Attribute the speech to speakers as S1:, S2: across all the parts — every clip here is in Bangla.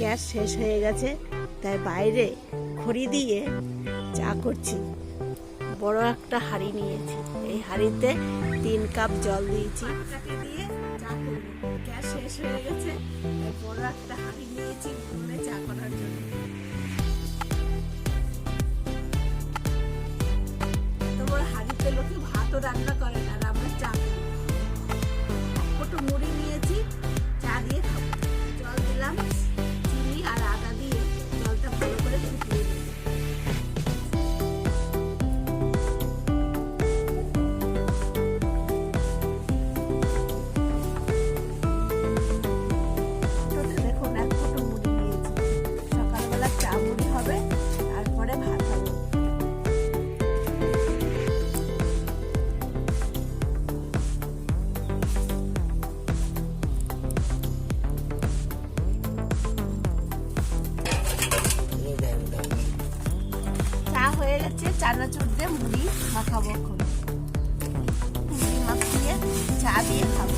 S1: গ্যাস শেষ হয়ে গেছে, তাই বাইরে খড়ি দিয়ে চা করছি। বড় একটা হাঁড়ি নিয়েছি। এই হাঁড়িতে তিন কাপ জল দিয়েছি। দিয়ে গ্যাস শেষ হয়ে গেছে বড় একটা হাঁড়ি নিয়েছি তোমার হাঁড়িতে লোকে ভাতও রান্না করে না হয়ে গেছে, চানাচুর দিয়ে মুড়ি মাখাবো এখন। মুড়ি মাখিয়ে চা দিয়ে খাব।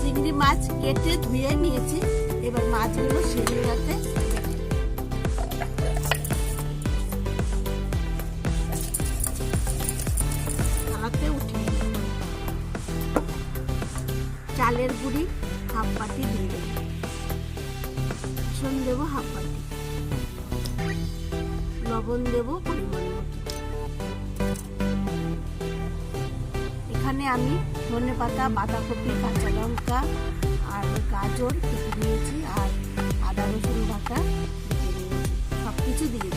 S1: চিংড়ি মাছ কেটে ধুয়ে নিয়েছি। এবার মাছগুলো সেগুলোতে থালাতে চালের গুঁড়ি হাফ বাটি দিয়ে দেবো। বেসন দেবো হাফ বাটি। লবণ দেবো পরিমাণ এখানে আমি ধনে পাতা, বাঁধাকপি, কাঁচা লঙ্কা আর গাজর কেটে আর আদা রসুন বাটা সব কিছু দিয়ে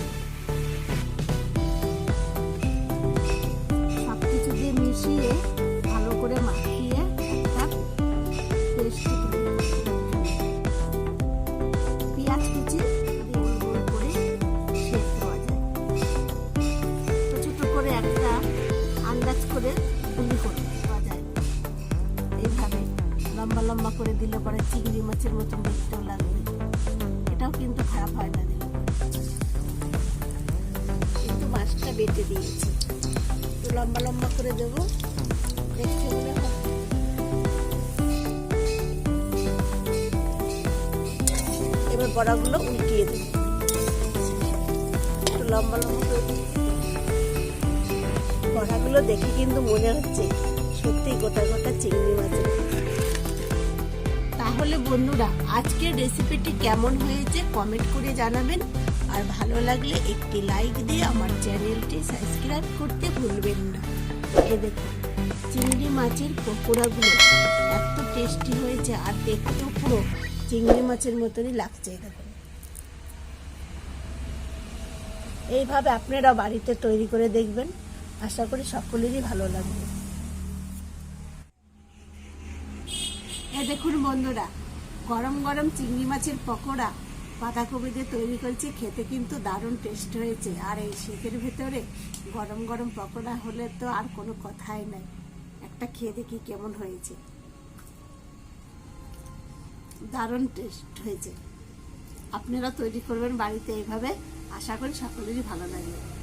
S1: লম্বা লম্বা করে দিলে পরে চিংড়ি মাছের মতন দেখতেও লাগবে। এটাও কিন্তু খারাপ হয় না দিলে। কিন্তু মাছটা বেটে দিয়েছি। একটু লম্বা লম্বা করে দেবো। এবার বড়াগুলো উল্টিয়ে দেবো। একটু লম্বা লম্বা করে। বড়াগুলো দেখে কিন্তু মনে হচ্ছে সত্যি গোটা গোটা চিংড়ি মাছের তাহলে বন্ধুরা, আজকের রেসিপিটি কেমন হয়েছে কমেন্ট করে জানাবেন। আর ভালো লাগলে একটি লাইক দিয়ে আমার চ্যানেলটি সাবস্ক্রাইব করতে ভুলবেন না। এ দেখুন, চিংড়ি মাছের পকোড়াগুলো এত টেস্টি হয়েছে আর দেখতেও পুরো চিংড়ি মাছের মতনই লাগছে দেখুন। এইভাবে আপনারা বাড়িতে তৈরি করে দেখবেন। আশা করি সকলেরই ভালো লাগবে। দেখুন বন্ধুরা, গরম গরম চিংড়ি মাছের পকোড়া বাঁধাকপি দিয়ে তৈরি করেছি, খেতে কিন্তু দারুণ টেস্ট হয়েছে। আর এই শীতের ভেতরে গরম গরম পকোড়া হলে তো আর কোনো কথাই নাই। একটা খেয়ে দেখি কেমন হয়েছে। দারুণ টেস্ট হয়েছে। আপনারা তৈরি করবেন বাড়িতে এইভাবে। আশা করি সকলেরই ভালো লাগবে।